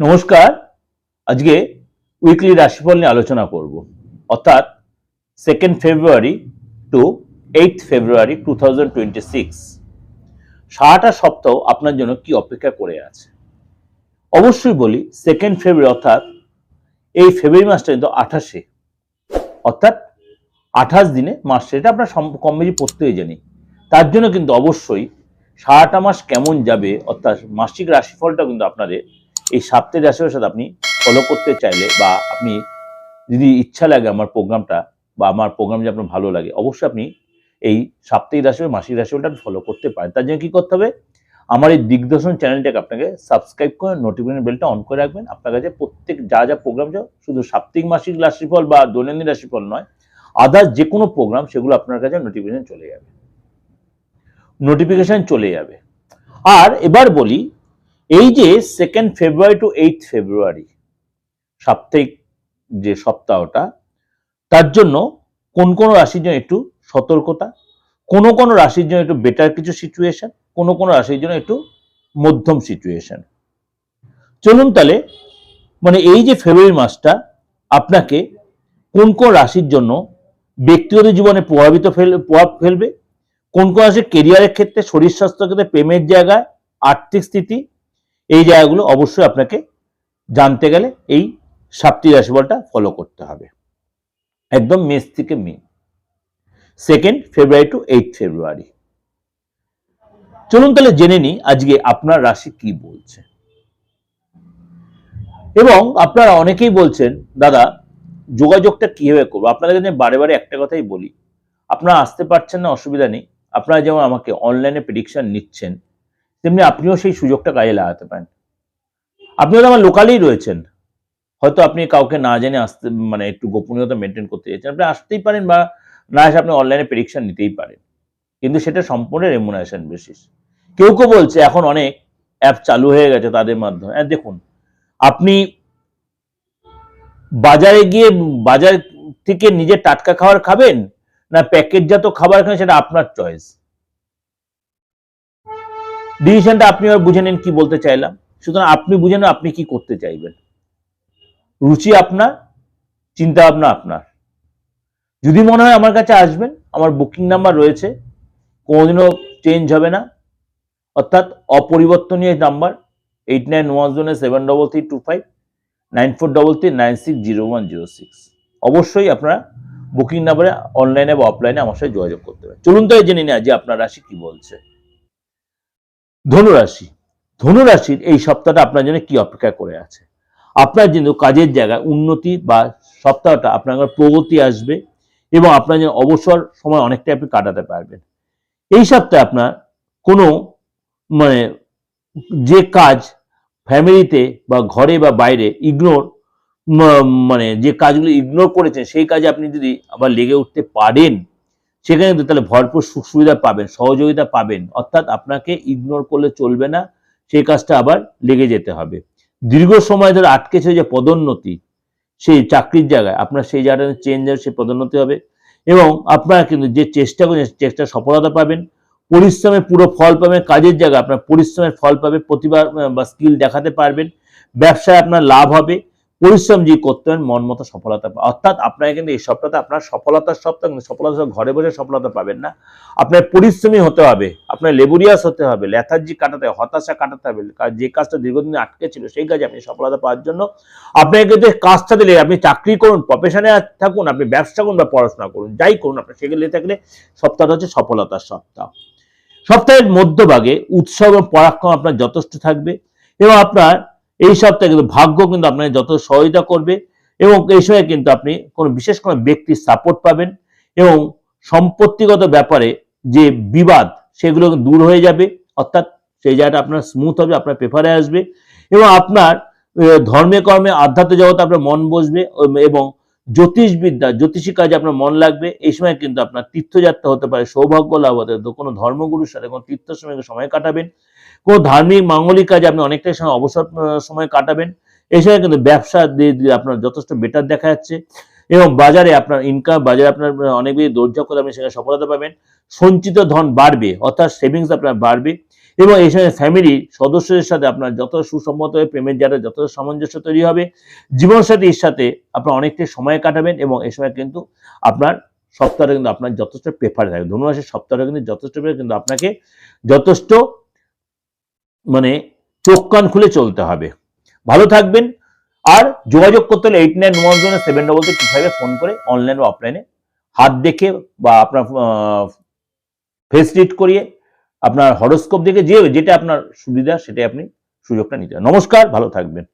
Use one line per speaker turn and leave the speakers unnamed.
নমস্কার। আজকে উইকলি রাশিফল নিয়ে আলোচনা করব। অর্থাৎ second February to eight February two thousand twenty six সারাটা সপ্তাহ আপনার জন্য কি অপেক্ষা করে আছে? অবশ্যই বলি সেকেন্ড ফেব্রুয়ারি অর্থাৎ এই ফেব্রুয়ারি মাসটা কিন্তু আঠাশে। অর্থাৎ আঠাশ দিনে মাস আপনার সম- কম বেশি প্রত্যেকে জানি। তার জন্য কিন্তু অবশ্যই সারাটা মাস কেমন যাবে, অর্থাৎ মাসিক রাশিফলটা কিন্তু আপনাদের এই সাপ্তাহিক রাশির সাথে আপনি ফলো করতে চাইলে বা আপনি যদি ইচ্ছা লাগে আমার প্রোগ্রামটা বা আমার প্রোগ্রাম যদি আপনার ভালো লাগে, অবশ্যই আপনি এই সাপ্তাহিক রাশি বা মাসিক রাশিফলটা ফলো করতে পারেন। তার জন্য কি করতে হবে? আমার এই দিগদর্শন চ্যানেলটাকে আপনাকে সাবস্ক্রাইব করে নোটিফিকেশন বেলটা অন করে রাখবেন। আপনার কাছে প্রত্যেক যা যা প্রোগ্রাম শুধু সাপ্তাহিক, মাসিক রাশিফল বা দৈনন্দিন রাশিফল নয় আদার্স যে কোনো প্রোগ্রাম সেগুলো আপনার কাছে নোটিফিকেশন চলে যাবে। নোটিফিকেশন চলে যাবে। আর এবার বলি এই যে second February to eight February সাপ্তাহিক যে সপ্তাহটা তার জন্য কোন কোন রাশির জন্য একটু সতর্কতা, কোন কোন রাশির জন্য একটু বেটার কিছু সিচুয়েশন কোন কোন রাশির জন্য একটু মধ্যম সিচুয়েশন চলুন তাহলে মানে এই যে ফেব্রুয়ারি মাসটা, আপনাকে কোন কোন রাশির জন্য ব্যক্তিগত জীবনে প্রভাবিত ফেল, প্রভাব ফেলবে, কোন কোন রাশির কেরিয়ারের ক্ষেত্রে শরীর স্বাস্থ্যের ক্ষেত্রে প্রেমের জায়গায়, আর্থিক স্থিতি এই জায়গাগুলো অবশ্যই আপনাকে জানতে গেলে এই সাপ্তাহিক রাশিফলটা ফলো করতে হবে। একদম মেস থেকে মে second February to eight February চলুন তাহলে জেনে নিই আজকে আপনার রাশি কি বলছে। এবং আপনারা অনেকেই বলছেন, দাদা, যোগাযোগটা কীভাবে করব? আপনাদের কাছে বারে বারে একটা কথাই বলি, আপনারা আসতে পারছেন না, অসুবিধা নেই। আপনারা যেমন আমাকে অনলাইনে প্রেডিকশন নিচ্ছেন তেমনি আপনিও সেই সুযোগটা কাজে লাগাতে পারেন। আপনি তো আমার লোকালেই রয়েছেন। হয়তো আপনি কাউকে না জেনে আসতে মানে একটু গোপনীয়তা মেনটেন করতে চাইছেন আপনি আসতেই পারেন বা না এসে আপনি অনলাইনে প্রেডিকশন নিতেই পারেন। কিন্তু সেটা সম্পূর্ণ রেমুনারেশন বেসিস কেউ কেউ বলছে, এখন অনেক অ্যাপ চালু হয়ে গেছে তাদের মাধ্যমে। হ্যাঁ দেখুন, আপনি বাজারে গিয়ে বাজার থেকে নিজে টাটকা খাবার খাবেন না প্যাকেটজাত খাবার খাবেন সেটা আপনার চয়েস ডিসিশনটা আপনি এবার বুঝে নিন কি বলতে চাইলাম। সুতরাং আপনি বুঝে নেন আপনি কি করতে চাইবেন। রুচি আপনার চিন্তা ভাবনা আপনার। যদি মনে হয় আমার কাছে আসবেন, আমার বুকিং নাম্বার রয়েছে, কোনোদিনও চেঞ্জ হবে না। অর্থাৎ অপরিবর্তনীয় number eight nine one zero seven double three two five nine four double three nine six zero one zero six অবশ্যই আপনারা বুকিং নাম্বারে অনলাইনে বা অফলাইনে আমার সাথে যোগাযোগ করতে পারেন। চলুন তো জেনে নেওয়া যে আপনার রাশি কি বলছে। ধনুরাশি। ধনুরাশির এই সপ্তাহটা আপনার জন্য কি অপেক্ষা করে আছে? আপনার কিন্তু কাজের জায়গায় উন্নতি বা সপ্তাহটা আপনার প্রগতি আসবে এবং আপনার যেন অবসর সময় অনেকটাই আপনি কাটাতে পারবেন। এই সপ্তাহে আপনার কোনো মানে যে কাজ ফ্যামিলিতে বা ঘরে বা বাইরে ইগনোর মানে যে কাজগুলো ইগনোর করেছেন, সেই কাজে আপনি যদি আবার লেগে উঠতে পারেন সেখানে কিন্তু তাহলে ভরপুর সুখ সুবিধা পাবেন, সহযোগিতা পাবেন। অর্থাৎ আপনাকে ইগনোর করলে চলবে না, সেই কাজটা আবার লেগে যেতে হবে। দীর্ঘ সময় ধরে আটকেছে যে পদোন্নতি, সেই চাকরির জায়গায়, আপনার সেই জায়গাটা চেঞ্জ হবে সেই পদোন্নতি হবে এবং আপনারা কিন্তু যে চেষ্টা করছেন চেষ্টা সফলতা পাবেন। পরিশ্রমের পুরো ফল পাবেন, কাজের জায়গায় আপনার পরিশ্রমের ফল পাবে প্রতিভা বা স্কিল দেখাতে পারবেন। ব্যবসায় আপনার লাভ হবে। পরিশ্রম যে করতে পারেন, মন মতো সফলতা অর্থাৎ আপনার কিন্তু এই সপ্তাহটা আপনার সফলতার সপ্তাহ সফলতা ঘরে বসে সফলতা পাবেন না। আপনার পরিশ্রমী হতে হবে, আপনার লেবুরিয়াস হতে হবে লেথার্জি কাটাতে, হতাশা কাটাতে হবে। যে কাজটা দীর্ঘদিন আটকে ছিল, সেই কাজে আপনি সফলতা পাওয়ার জন্য আপনাকে কিন্তু কাজটা দিলে, আপনি চাকরি করুন প্রফেশনে থাকুন, আপনি ব্যবসা করুন বা পড়াশোনা করুন, যাই করুন আপনার সেগুলো থাকলে সপ্তাহটা হচ্ছে সফলতার সপ্তাহ। সপ্তাহের মধ্যভাগে উৎসব এবং পরাক্রম আপনার যথেষ্ট থাকবে এবং আপনার এই সপ্তাহে কিন্তু ভাগ্য কিন্তু আপনাকে যত সহায়তা করবে এবং এই সময় কিন্তু আপনি কোনো বিশেষ কোনো ব্যক্তির সাপোর্ট পাবেন এবং সম্পত্তিগত ব্যাপারে যে বিবাদ, সেগুলো দূর হয়ে যাবে। অর্থাৎ সেই জায়গাটা আপনার স্মুথ হবে, আপনার পেপারে আসবে এবং আপনার ধর্মে কর্মে, আধ্যাত্ম জগতে আপনার মন বসবে, এবং জ্যোতিষবিদ্যা, জ্যোতিষী কাজে আপনার মন লাগবে, এই সময় কিন্তু আপনার তীর্থযাত্রা হতে পারে, সৌভাগ্য লাভ হতে তো কোনো ধর্মগুরুর সাথে কোনো তীর্থ সময় সময় কাটাবেন, কোনো ধার্মিক, মাঙ্গলিক কাজে আপনি অনেকটাই সময়, অবসর সময় কাটাবেন, এই সময় কিন্তু ব্যবসা দিয়ে দিয়ে আপনার যথেষ্ট বেটার দেখা যাচ্ছে এবং বাজারে আপনার ইনকাম বাজারে আপনার অনেক বেশি করে আপনি সেখানে সফলতা পাবেন, সঞ্চিত ধন বাড়বে, অর্থাৎ সেভিংস আপনার বাড়বে এবং এই সময় ফ্যামিলির সদস্যদের সাথে আপনার যত সুসম্মত হয়ে প্রেমের যারা যত সামঞ্জস্য তৈরি হবে, জীবনসাথীর সাথে আপনার অনেকটাই সময় কাটাবেন এবং এই সময় কিন্তু আপনার সপ্তাহে কিন্তু আপনার যথেষ্ট প্রেফার থাকবে ধনুরাশির সপ্তাহে কিন্তু যথেষ্ট কিন্তু আপনাকে যথেষ্ট মানে চোখ কান খুলে চলতে হবে। ভালো থাকবেন আর যোগাযোগ করতে হলে eight nine one zero seven double three ফাইভে ফোন করে অনলাইন বা অফলাইনে হাত দেখে বা আপনার ফেস রিড করিয়ে আপনার হরোস্কোপ দেখে যে যেটা আপনার সুবিধা সেটাই আপনি সুযোগটা নিতে নমস্কার ভালো থাকবেন।